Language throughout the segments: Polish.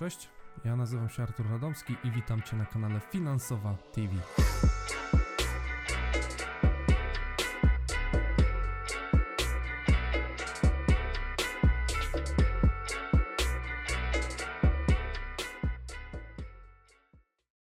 Cześć, ja nazywam się Artur Radomski i witam Cię na kanale Finansowa TV.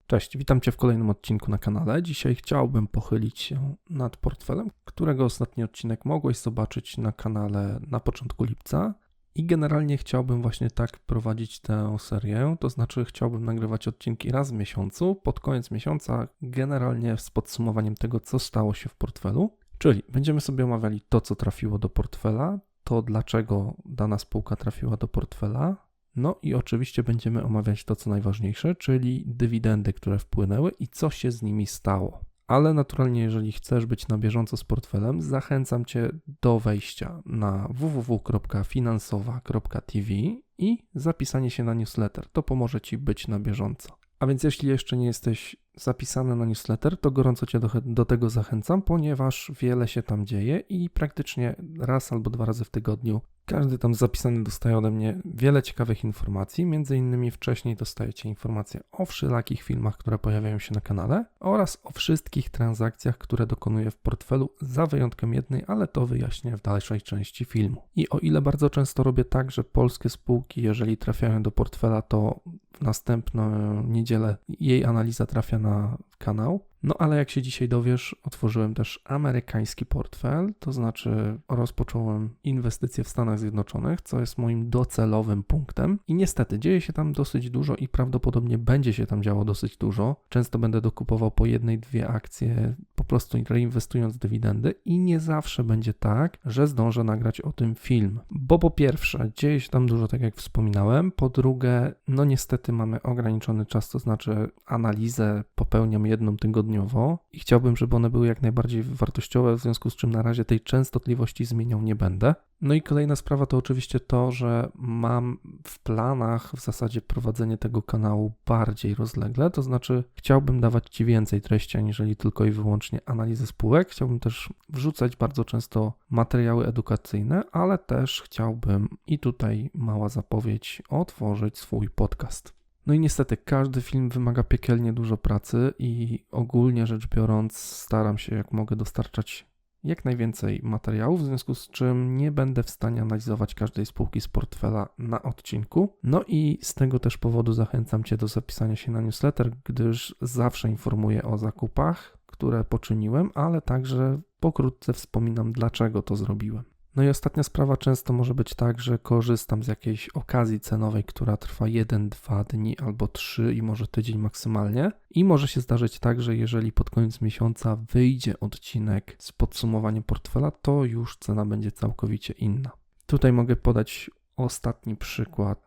Cześć, witam Cię w kolejnym odcinku na kanale. Dzisiaj chciałbym pochylić się nad portfelem, którego ostatni odcinek mogłeś zobaczyć na kanale na początku lipca. I generalnie chciałbym właśnie tak prowadzić tę serię, to znaczy chciałbym nagrywać odcinki raz w miesiącu, pod koniec miesiąca, generalnie z podsumowaniem tego, co stało się w portfelu. Czyli będziemy sobie omawiali to, co trafiło do portfela, to dlaczego dana spółka trafiła do portfela, no i oczywiście będziemy omawiać to, co najważniejsze, czyli dywidendy, które wpłynęły i co się z nimi stało. Ale naturalnie, jeżeli chcesz być na bieżąco z portfelem, zachęcam Cię do wejścia na www.finansowa.tv i zapisanie się na newsletter. To pomoże Ci być na bieżąco. A więc jeśli jeszcze nie jesteś zapisany na newsletter, to gorąco Cię do, do, tego zachęcam, ponieważ wiele się tam dzieje i praktycznie raz albo dwa razy w tygodniu każdy tam zapisany dostaje ode mnie wiele ciekawych informacji. Między innymi wcześniej dostajecie informacje o wszelakich filmach, które pojawiają się na kanale oraz o wszystkich transakcjach, które dokonuję w portfelu, za wyjątkiem jednej, ale to wyjaśnię w dalszej części filmu. I o ile bardzo często robię tak, że polskie spółki, jeżeli trafiają do portfela, to w następną niedzielę jej analiza trafia na kanał. No ale jak się dzisiaj dowiesz, otworzyłem też amerykański portfel, to znaczy rozpocząłem inwestycje w Stanach Zjednoczonych, co jest moim docelowym punktem. I niestety dzieje się tam dosyć dużo i prawdopodobnie będzie się tam działo dosyć dużo. Często będę dokupował po jednej, dwie akcje, po prostu reinwestując dywidendy i nie zawsze będzie tak, że zdążę nagrać o tym film. Bo po pierwsze, dzieje się tam dużo, tak jak wspominałem. Po drugie, no niestety mamy ograniczony czas, to znaczy analizę popełniam jedną tygodniowo i chciałbym, żeby one były jak najbardziej wartościowe, w związku z czym na razie tej częstotliwości zmieniał nie będę. No i kolejna sprawa to oczywiście to, że mam w planach w zasadzie prowadzenie tego kanału bardziej rozlegle, to znaczy chciałbym dawać Ci więcej treści, aniżeli tylko i wyłącznie analizy spółek. Chciałbym też wrzucać bardzo często materiały edukacyjne, ale też chciałbym, i tutaj mała zapowiedź, otworzyć swój podcast. No i niestety każdy film wymaga piekielnie dużo pracy i ogólnie rzecz biorąc staram się jak mogę dostarczać jak najwięcej materiałów, w związku z czym nie będę w stanie analizować każdej spółki z portfela na odcinku. No i z tego też powodu zachęcam Cię do zapisania się na newsletter, gdyż zawsze informuję o zakupach, które poczyniłem, ale także pokrótce wspominam, dlaczego to zrobiłem. No i ostatnia sprawa, często może być tak, że korzystam z jakiejś okazji cenowej, która trwa 1-2 dni albo 3 i może tydzień maksymalnie. I może się zdarzyć tak, że jeżeli pod koniec miesiąca wyjdzie odcinek z podsumowaniem portfela, to już cena będzie całkowicie inna. Tutaj mogę podać ostatni przykład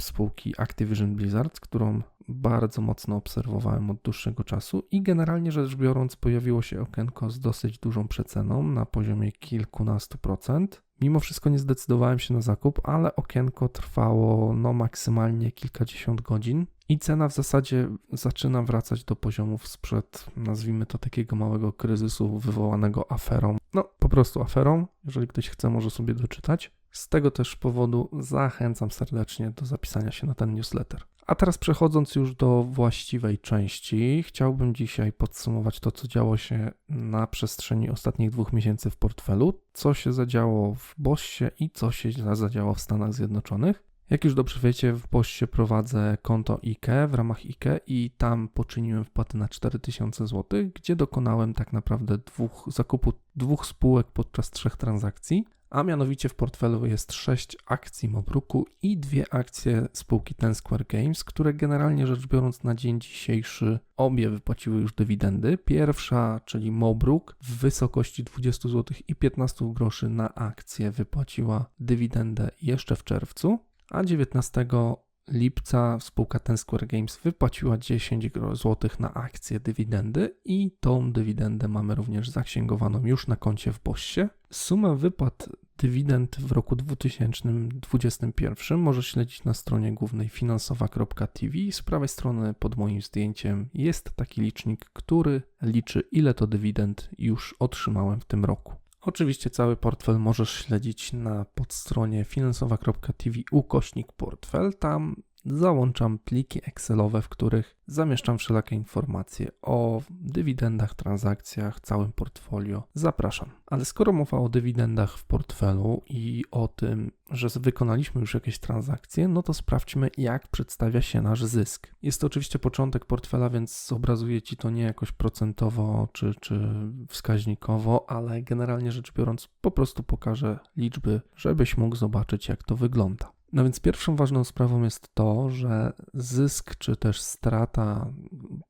spółki Activision Blizzard, którą bardzo mocno obserwowałem od dłuższego czasu i generalnie rzecz biorąc pojawiło się okienko z dosyć dużą przeceną na poziomie kilkunastu procent. Mimo wszystko nie zdecydowałem się na zakup, ale okienko trwało no maksymalnie kilkadziesiąt godzin i cena w zasadzie zaczyna wracać do poziomów sprzed, nazwijmy to takiego małego kryzysu wywołanego aferą. No po prostu aferą, jeżeli ktoś chce może sobie doczytać. Z tego też powodu zachęcam serdecznie do zapisania się na ten newsletter. A teraz przechodząc już do właściwej części, chciałbym dzisiaj podsumować to, co działo się na przestrzeni ostatnich dwóch miesięcy w portfelu, co się zadziało w Bossie i co się zadziało w Stanach Zjednoczonych. Jak już dobrze wiecie, w Bossie prowadzę konto IKE w ramach IKE i tam poczyniłem wpłaty na 4000 zł, gdzie dokonałem tak naprawdę dwóch zakupu dwóch spółek podczas trzech transakcji a mianowicie w portfelu jest 6 akcji Mobruku i dwie akcje spółki Ten Square Games, które generalnie rzecz biorąc na dzień dzisiejszy obie wypłaciły już dywidendy. Pierwsza, czyli Mobruk w wysokości 20 zł i 15 groszy na akcję wypłaciła dywidendę jeszcze w czerwcu, a 19 lipca spółka Ten Square Games wypłaciła 10 zł na akcję dywidendy i tą dywidendę mamy również zaksięgowaną już na koncie w Bossie. Suma wypłat dywidend w roku 2021 możesz śledzić na stronie głównej finansowa.tv. Z prawej strony pod moim zdjęciem jest taki licznik, który liczy ile to dywidend już otrzymałem w tym roku. Oczywiście cały portfel możesz śledzić na podstronie finansowa.tv ukośnik portfel. Tam załączam pliki Excelowe, w których zamieszczam wszelakie informacje o dywidendach, transakcjach, całym portfolio. Zapraszam. Ale skoro mowa o dywidendach w portfelu i o tym, że wykonaliśmy już jakieś transakcje, no to sprawdźmy, jak przedstawia się nasz zysk. Jest to oczywiście początek portfela, więc zobrazuję Ci to nie jakoś procentowo czy, czy wskaźnikowo, ale generalnie rzecz biorąc, po prostu pokażę liczby, żebyś mógł zobaczyć, jak to wygląda. No więc pierwszą ważną sprawą jest to, że zysk czy też strata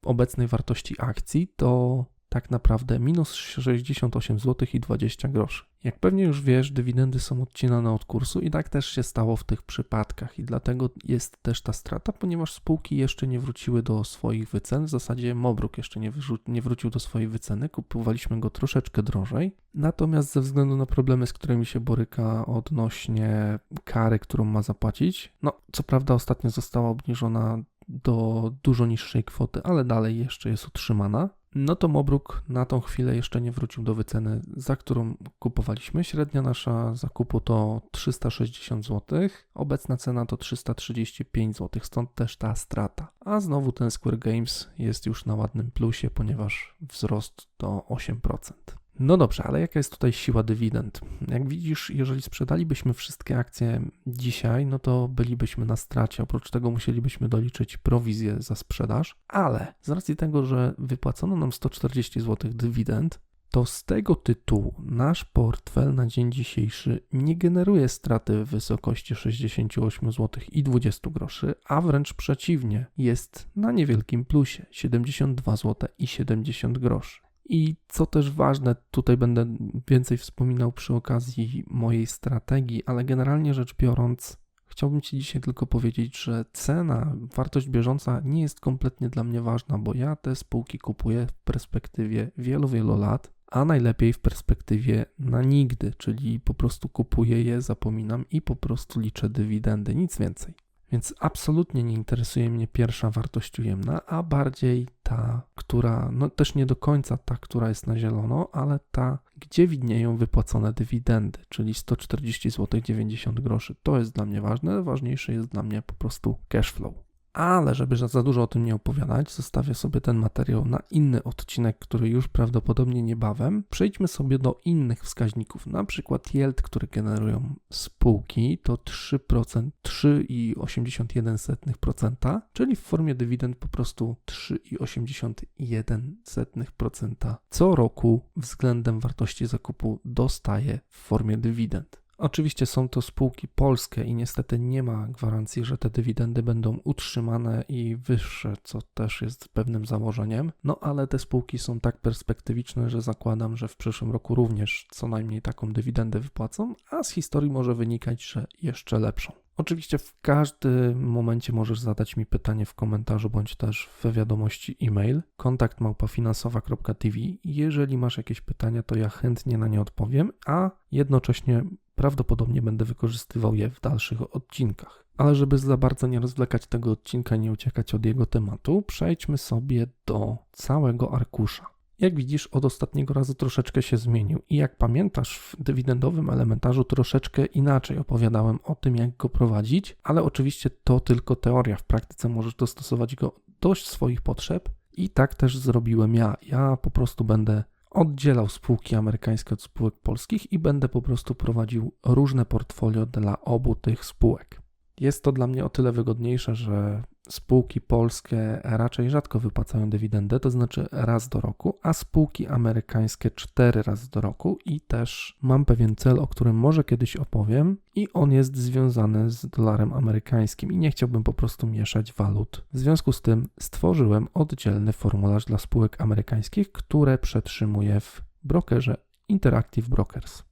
obecnej wartości akcji to tak naprawdę minus 68 zł i 20 groszy. Jak pewnie już wiesz, dywidendy są odcinane od kursu i tak też się stało w tych przypadkach. I dlatego jest też ta strata, ponieważ spółki jeszcze nie wróciły do swoich wycen, w zasadzie Mobruk jeszcze nie, nie wrócił do swojej wyceny, kupowaliśmy go troszeczkę drożej, natomiast ze względu na problemy, z którymi się boryka odnośnie kary, którą ma zapłacić, no co prawda ostatnio została obniżona do dużo niższej kwoty, ale dalej jeszcze jest utrzymana no to Mobruk na tą chwilę jeszcze nie wrócił do wyceny, za którą kupowaliśmy. Średnia nasza zakupu to 360 zł, obecna cena to 335 zł, stąd też ta strata. A znowu ten Square Games jest już na ładnym plusie, ponieważ wzrost to 8%. No dobrze, ale jaka jest tutaj siła dywidend? Jak widzisz, jeżeli sprzedalibyśmy wszystkie akcje dzisiaj, no to bylibyśmy na stracie. Oprócz tego musielibyśmy doliczyć prowizję za sprzedaż, ale z racji tego, że wypłacono nam 140 zł dywidend, to z tego tytułu nasz portfel na dzień dzisiejszy nie generuje straty w wysokości 68 zł i 20 groszy, a wręcz przeciwnie, jest na niewielkim plusie 72 zł i 70 groszy. I co też ważne, tutaj będę więcej wspominał przy okazji mojej strategii, ale generalnie rzecz biorąc, chciałbym Ci dzisiaj tylko powiedzieć, że cena, wartość bieżąca nie jest kompletnie dla mnie ważna, bo ja te spółki kupuję w perspektywie wielu, wielu lat, a najlepiej w perspektywie na nigdy, czyli po prostu kupuję je, zapominam i po prostu liczę dywidendy, nic więcej. Więc absolutnie nie interesuje mnie pierwsza wartość ujemna, a bardziej ta, która, no też nie do końca ta, która jest na zielono, ale ta, gdzie widnieją wypłacone dywidendy, czyli 140 zł 90 groszy. To jest dla mnie ważne, ważniejsze jest dla mnie po prostu cash flow. Ale żeby za dużo o tym nie opowiadać, zostawię sobie ten materiał na inny odcinek, który już prawdopodobnie niebawem. Przejdźmy sobie do innych wskaźników, na przykład yield, który generują spółki, to 3%, 3,81%, czyli w formie dywidend po prostu 3,81% co roku względem wartości zakupu dostaje w formie dywidend. Oczywiście są to spółki polskie i niestety nie ma gwarancji, że te dywidendy będą utrzymane i wyższe, co też jest pewnym założeniem. No ale te spółki są tak perspektywiczne, że zakładam, że w przyszłym roku również co najmniej taką dywidendę wypłacą, a z historii może wynikać, że jeszcze lepszą. Oczywiście w każdym momencie możesz zadać mi pytanie w komentarzu bądź też w wiadomości e-mail kontakt małpafinansowa.tv. Jeżeli masz jakieś pytania, to ja chętnie na nie odpowiem, a jednocześnie prawdopodobnie będę wykorzystywał je w dalszych odcinkach. Ale żeby za bardzo nie rozwlekać tego odcinka, nie uciekać od jego tematu, przejdźmy sobie do całego arkusza. Jak widzisz, od ostatniego razu troszeczkę się zmienił i jak pamiętasz, w dywidendowym elementarzu troszeczkę inaczej opowiadałem o tym, jak go prowadzić, ale oczywiście to tylko teoria. W praktyce możesz dostosować go do swoich potrzeb i tak też zrobiłem ja. Ja po prostu będę oddzielał spółki amerykańskie od spółek polskich i będę po prostu prowadził różne portfolio dla obu tych spółek. Jest to dla mnie o tyle wygodniejsze, że spółki polskie raczej rzadko wypłacają dywidendę, to znaczy raz do roku, a spółki amerykańskie cztery razy do roku i też mam pewien cel, o którym może kiedyś opowiem i on jest związany z dolarem amerykańskim i nie chciałbym po prostu mieszać walut. W związku z tym stworzyłem oddzielny formularz dla spółek amerykańskich, które przetrzymuję w brokerze Interactive Brokers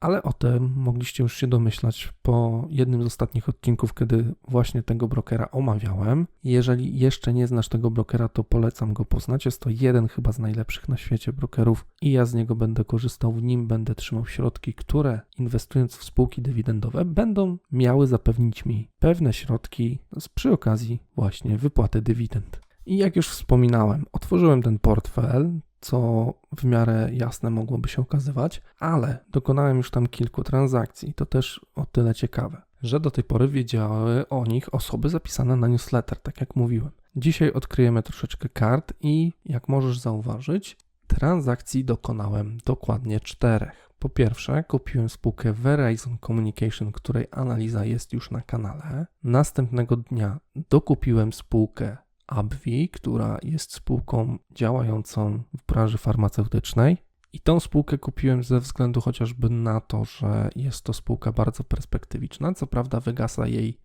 ale o tym mogliście już się domyślać po jednym z ostatnich odcinków, kiedy właśnie tego brokera omawiałem. Jeżeli jeszcze nie znasz tego brokera, to polecam go poznać. Jest to jeden chyba z najlepszych na świecie brokerów i ja z niego będę korzystał, w nim będę trzymał środki, które inwestując w spółki dywidendowe będą miały zapewnić mi pewne środki przy okazji właśnie wypłaty dywidend. I jak już wspominałem, otworzyłem ten portfel, co w miarę jasne mogłoby się okazywać, ale dokonałem już tam kilku transakcji. To też o tyle ciekawe, że do tej pory wiedziały o nich osoby zapisane na newsletter, tak jak mówiłem. Dzisiaj odkryjemy troszeczkę kart i jak możesz zauważyć, transakcji dokonałem dokładnie czterech. Po pierwsze, kupiłem spółkę Verizon Communication, której analiza jest już na kanale. Następnego dnia dokupiłem spółkę AbbVie, która jest spółką działającą w branży farmaceutycznej. I tą spółkę kupiłem ze względu chociażby na to, że jest to spółka bardzo perspektywiczna. Co prawda, wygasa jej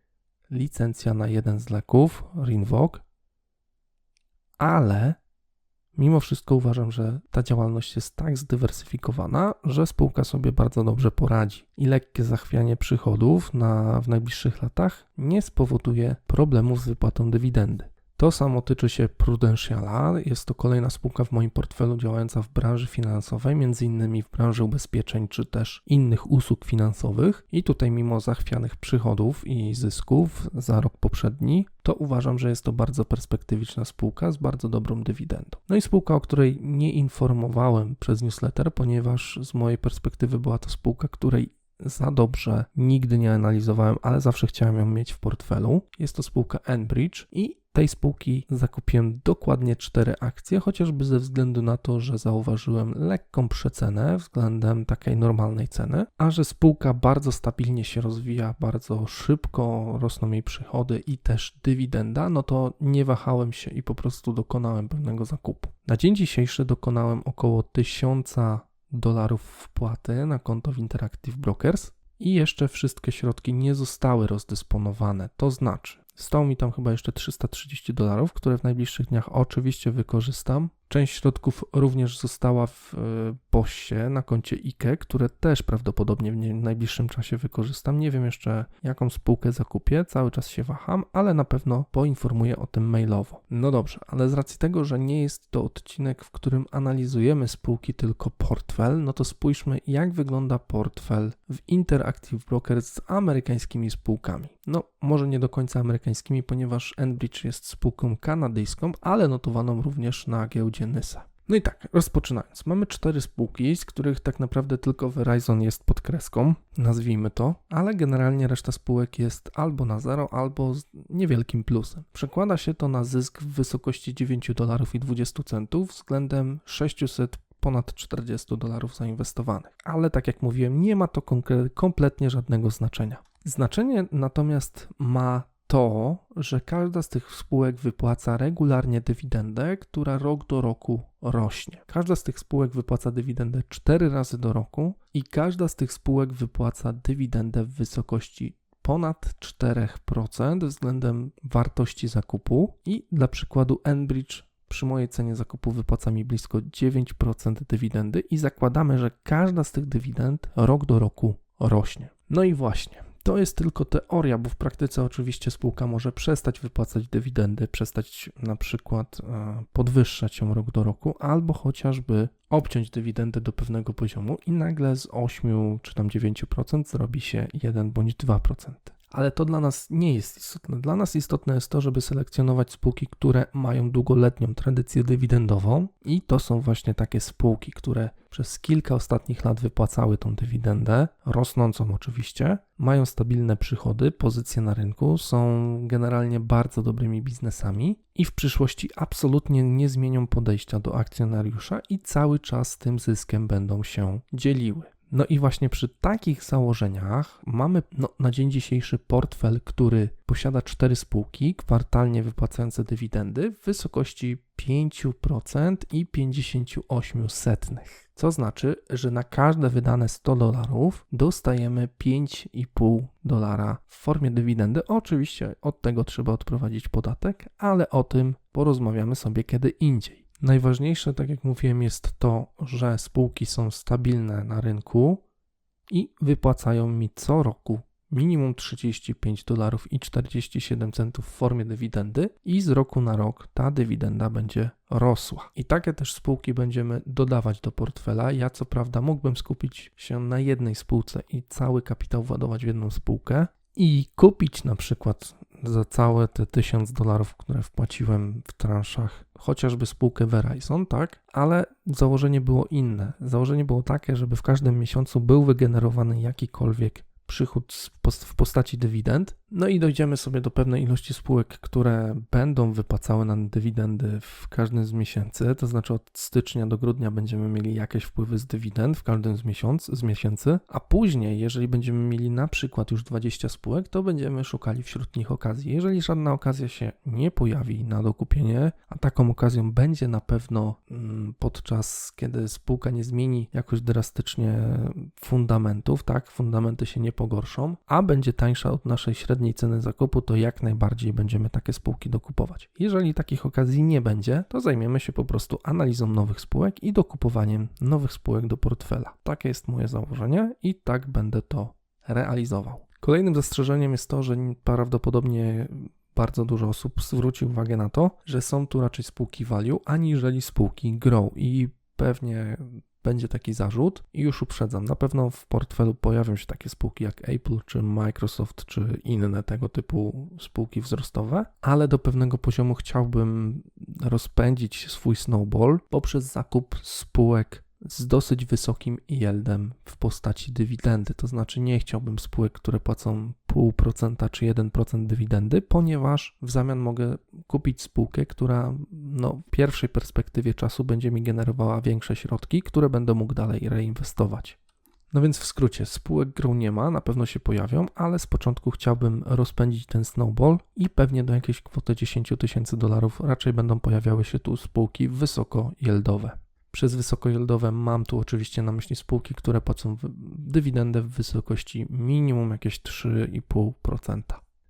licencja na jeden z leków, Rinvoq, ale mimo wszystko uważam, że ta działalność jest tak zdywersyfikowana, że spółka sobie bardzo dobrze poradzi i lekkie zachwianie przychodów na, w najbliższych latach nie spowoduje problemów z wypłatą dywidendy. To samo tyczy się Prudentiala. Jest to kolejna spółka w moim portfelu działająca w branży finansowej, między innymi w branży ubezpieczeń czy też innych usług finansowych. I tutaj mimo zachwianych przychodów i zysków za rok poprzedni, to uważam, że jest to bardzo perspektywiczna spółka z bardzo dobrą dywidendą. No i spółka, o której nie informowałem przez newsletter, ponieważ z mojej perspektywy była to spółka, której za dobrze nigdy nie analizowałem, ale zawsze chciałem ją mieć w portfelu. Jest to spółka Enbridge i tej spółki zakupiłem dokładnie 4 akcje, chociażby ze względu na to, że zauważyłem lekką przecenę względem takiej normalnej ceny, a że spółka bardzo stabilnie się rozwija, bardzo szybko rosną jej przychody i też dywidenda, no to nie wahałem się i po prostu dokonałem pewnego zakupu. Na dzień dzisiejszy dokonałem około 1000 dolarów wpłaty na konto w Interactive Brokers i jeszcze wszystkie środki nie zostały rozdysponowane. To znaczy, Stało mi tam chyba jeszcze 330 dolarów, które w najbliższych dniach oczywiście wykorzystam. Część środków również została w e, Bossie na koncie IKE, które też prawdopodobnie w najbliższym czasie wykorzystam. Nie wiem jeszcze, jaką spółkę zakupię, cały czas się waham, ale na pewno poinformuję o tym mailowo. No dobrze, ale z racji tego, że nie jest to odcinek, w którym analizujemy spółki, tylko portfel, no to spójrzmy, jak wygląda portfel w Interactive Brokers z amerykańskimi spółkami. No, może nie do końca amerykańskimi, ponieważ Enbridge jest spółką kanadyjską, ale notowaną również na giełdzie Nysa. No i tak, rozpoczynając. Mamy cztery spółki, z których tak naprawdę tylko Verizon jest pod kreską, nazwijmy to, ale generalnie reszta spółek jest albo na zero, albo z niewielkim plusem. Przekłada się to na zysk w wysokości 9 dolarów i 20 centów względem 600 ponad 40 dolarów zainwestowanych. Ale tak jak mówiłem, nie ma to kompletnie żadnego znaczenia. Znaczenie natomiast ma to, że każda z tych spółek wypłaca regularnie dywidendę, która rok do roku rośnie. Każda z tych spółek wypłaca dywidendę 4 razy do roku i każda z tych spółek wypłaca dywidendę w wysokości ponad 4% względem wartości zakupu i dla przykładu Enbridge przy mojej cenie zakupu wypłaca mi blisko 9% dywidendy i zakładamy, że każda z tych dywidend rok do roku rośnie. No i właśnie, to jest tylko teoria, bo w praktyce oczywiście spółka może przestać wypłacać dywidendy, przestać na przykład e, podwyższać ją rok do roku, albo chociażby obciąć dywidendę do pewnego poziomu i nagle z 8 czy tam 9% zrobi się 1 bądź 2% ale to dla nas nie jest istotne. Dla nas istotne jest to, żeby selekcjonować spółki, które mają długoletnią tradycję dywidendową. I to są właśnie takie spółki, które przez kilka ostatnich lat wypłacały tą dywidendę, rosnącą oczywiście, mają stabilne przychody, pozycje na rynku, są generalnie bardzo dobrymi biznesami. I w przyszłości absolutnie nie zmienią podejścia do akcjonariusza i cały czas tym zyskiem będą się dzieliły. No i właśnie przy takich założeniach mamy no, na dzień dzisiejszy portfel, który posiada cztery spółki kwartalnie wypłacające dywidendy w wysokości 5% i 58 setnych. Co znaczy, że na każde wydane 100 dolarów dostajemy 5,5 dolara w formie dywidendy. Oczywiście od tego trzeba odprowadzić podatek, ale o tym porozmawiamy sobie kiedy indziej. Najważniejsze, tak jak mówiłem, jest to, że spółki są stabilne na rynku i wypłacają mi co roku minimum 35 dolarów i 47 centów w formie dywidendy i z roku na rok ta dywidenda będzie rosła. I takie też spółki będziemy dodawać do portfela. Ja co prawda mógłbym skupić się na jednej spółce i cały kapitał władować w jedną spółkę i kupić na przykład za całe te 1000 dolarów, które wpłaciłem w transzach, chociażby spółkę Verizon, tak? Ale założenie było inne. Założenie było takie, żeby w każdym miesiącu był wygenerowany jakikolwiek przychód w postaci dywidend. No i dojdziemy sobie do pewnej ilości spółek, które będą wypłacały nam dywidendy w każdym z miesięcy, to znaczy od stycznia do grudnia będziemy mieli jakieś wpływy z dywidend w każdym z, miesiąc, z miesięcy, a później, jeżeli będziemy mieli na przykład już 20 spółek, to będziemy szukali wśród nich okazji. Jeżeli żadna okazja się nie pojawi na dokupienie, a taką okazją będzie na pewno mm, podczas, kiedy spółka nie zmieni jakoś drastycznie fundamentów, tak, fundamenty się nie pogorszą, a będzie tańsza od naszej średniej ceny zakupu, to jak najbardziej będziemy takie spółki dokupować. Jeżeli takich okazji nie będzie, to zajmiemy się po prostu analizą nowych spółek i dokupowaniem nowych spółek do portfela. Takie jest moje założenie i tak będę to realizował. Kolejnym zastrzeżeniem jest to, że prawdopodobnie bardzo dużo osób zwróci uwagę na to, że są tu raczej spółki value, aniżeli spółki grow i pewnie będzie taki zarzut i już uprzedzam, na pewno w portfelu pojawią się takie spółki jak Apple, czy Microsoft, czy inne tego typu spółki wzrostowe, ale do pewnego poziomu chciałbym rozpędzić swój snowball poprzez zakup spółek z dosyć wysokim yieldem w postaci dywidendy. To znaczy nie chciałbym spółek, które płacą 0,5% czy 1% dywidendy, ponieważ w zamian mogę kupić spółkę, która no, w pierwszej perspektywie czasu będzie mi generowała większe środki, które będę mógł dalej reinwestować. No więc w skrócie, spółek grą nie ma, na pewno się pojawią, ale z początku chciałbym rozpędzić ten snowball i pewnie do jakiejś kwoty 10 tysięcy dolarów raczej będą pojawiały się tu spółki wysoko yieldowe. Przez wysokojoldowe mam tu oczywiście na myśli spółki, które płacą dywidendę w wysokości minimum jakieś 3,5%.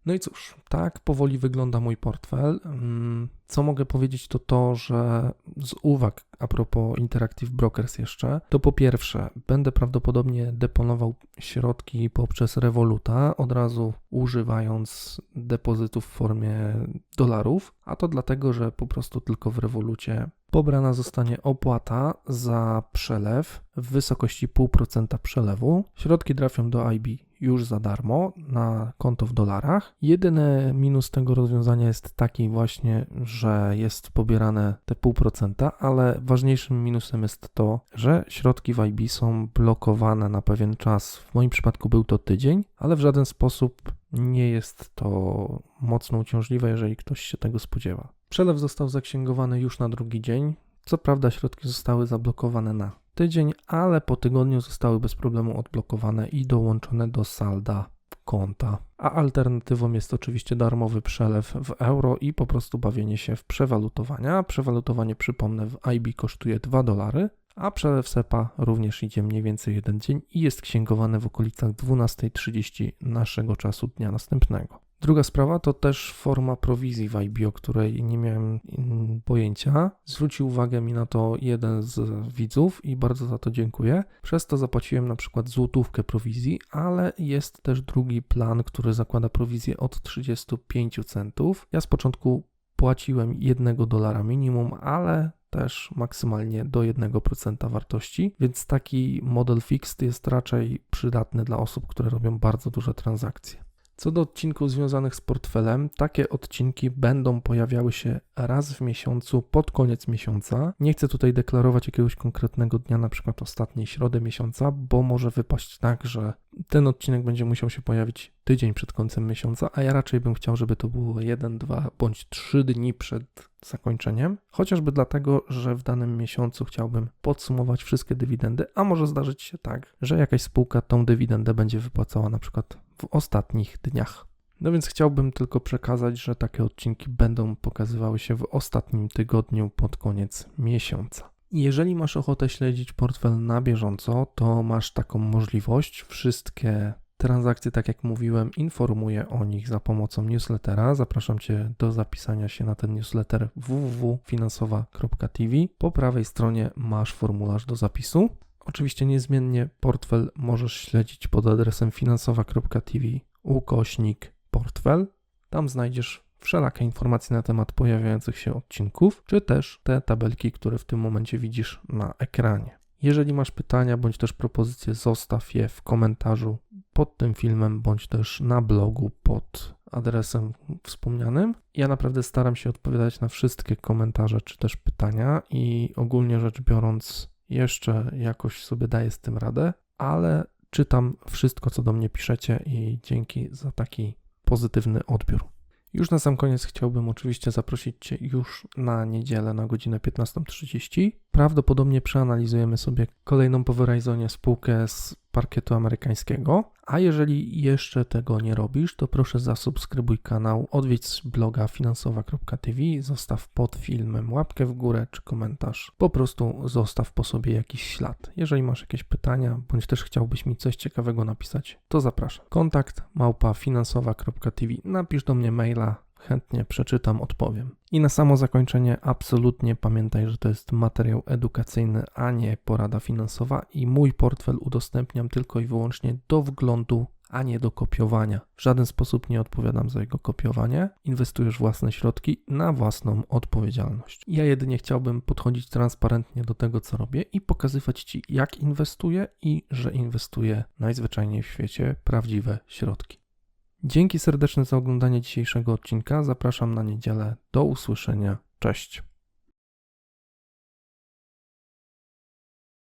No i cóż, tak powoli wygląda mój portfel. Mm, co mogę powiedzieć, to to, że z uwag a propos Interactive Brokers jeszcze, to po pierwsze, będę prawdopodobnie deponował środki poprzez Revoluta, od razu używając depozytów w formie dolarów, a to dlatego, że po prostu tylko w Revolucie pobrana zostanie opłata za przelew w wysokości 0,5% przelewu. Środki trafią do IB już za darmo na konto w dolarach. Jedyny minus tego rozwiązania jest taki właśnie, że jest pobierane te 0,5%, ale ważniejszym minusem jest to, że środki w IB są blokowane na pewien czas. W moim przypadku był to tydzień, ale w żaden sposób nie jest to mocno uciążliwe, jeżeli ktoś się tego spodziewa. Przelew został zaksięgowany już na drugi dzień. Co prawda środki zostały zablokowane na tydzień, ale po tygodniu zostały bez problemu odblokowane i dołączone do salda konta. A alternatywą jest oczywiście darmowy przelew w euro i po prostu bawienie się w przewalutowania. Przewalutowanie, przypomnę, w IB kosztuje 2 dolary, a przelew SEPA również idzie mniej więcej jeden dzień i jest księgowany w okolicach 12.30 naszego czasu dnia następnego. Druga sprawa to też forma prowizji w IB, o której nie miałem mm, pojęcia. Zwrócił uwagę mi na to jeden z widzów i bardzo za to dziękuję. Przez to zapłaciłem na przykład złotówkę prowizji, ale jest też drugi plan, który zakłada prowizję od 35 centów. Ja z początku płaciłem 1 dolara minimum, ale też maksymalnie do 1% wartości, więc taki model fixed jest raczej przydatny dla osób, które robią bardzo duże transakcje. Co do odcinków związanych z portfelem, takie odcinki będą pojawiały się raz w miesiącu pod koniec miesiąca. Nie chcę tutaj deklarować jakiegoś konkretnego dnia, na przykład ostatniej środy miesiąca, bo może wypaść tak, że ten odcinek będzie musiał się pojawić tydzień przed końcem miesiąca, a ja raczej bym chciał, żeby to było jeden, dwa bądź trzy dni przed zakończeniem, chociażby dlatego, że w danym miesiącu chciałbym podsumować wszystkie dywidendy, a może zdarzyć się tak, że jakaś spółka tą dywidendę będzie wypłacała na przykład w ostatnich dniach. No więc chciałbym tylko przekazać, że takie odcinki będą pokazywały się w ostatnim tygodniu pod koniec miesiąca. Jeżeli masz ochotę śledzić portfel na bieżąco, to masz taką możliwość. Wszystkie transakcje, tak jak mówiłem, informuję o nich za pomocą newslettera. Zapraszam Cię do zapisania się na ten newsletter www.finansowa.tv. Po prawej stronie masz formularz do zapisu. Oczywiście niezmiennie portfel możesz śledzić pod adresem finansowa.tv ukośnik portfel. Tam znajdziesz wszelakie informacje na temat pojawiających się odcinków, czy też te tabelki, które w tym momencie widzisz na ekranie. Jeżeli masz pytania bądź też propozycje, zostaw je w komentarzu pod tym filmem, bądź też na blogu pod adresem wspomnianym. Ja naprawdę staram się odpowiadać na wszystkie komentarze czy też pytania i ogólnie rzecz biorąc, jeszcze jakoś sobie daję z tym radę, ale czytam wszystko, co do mnie piszecie i dzięki za taki pozytywny odbiór. Już na sam koniec chciałbym oczywiście zaprosić Cię już na niedzielę na godzinę 15.30. Prawdopodobnie przeanalizujemy sobie kolejną po Verizonie spółkę z parkietu amerykańskiego. A jeżeli jeszcze tego nie robisz, to proszę zasubskrybuj kanał, odwiedź bloga finansowa.tv, zostaw pod filmem łapkę w górę czy komentarz. Po prostu zostaw po sobie jakiś ślad. Jeżeli masz jakieś pytania, bądź też chciałbyś mi coś ciekawego napisać, to zapraszam. Kontakt małpa finansowa.tv. Napisz do mnie maila, chętnie przeczytam, odpowiem. I na samo zakończenie, absolutnie pamiętaj, że to jest materiał edukacyjny, a nie porada finansowa i mój portfel udostępniam tylko i wyłącznie do wglądu, a nie do kopiowania. W żaden sposób nie odpowiadam za jego kopiowanie. Inwestujesz własne środki na własną odpowiedzialność. Ja jedynie chciałbym podchodzić transparentnie do tego, co robię i pokazywać Ci, jak inwestuję i że inwestuję najzwyczajniej w świecie prawdziwe środki. Dzięki serdeczne za oglądanie dzisiejszego odcinka. Zapraszam na niedzielę. Do usłyszenia. Cześć.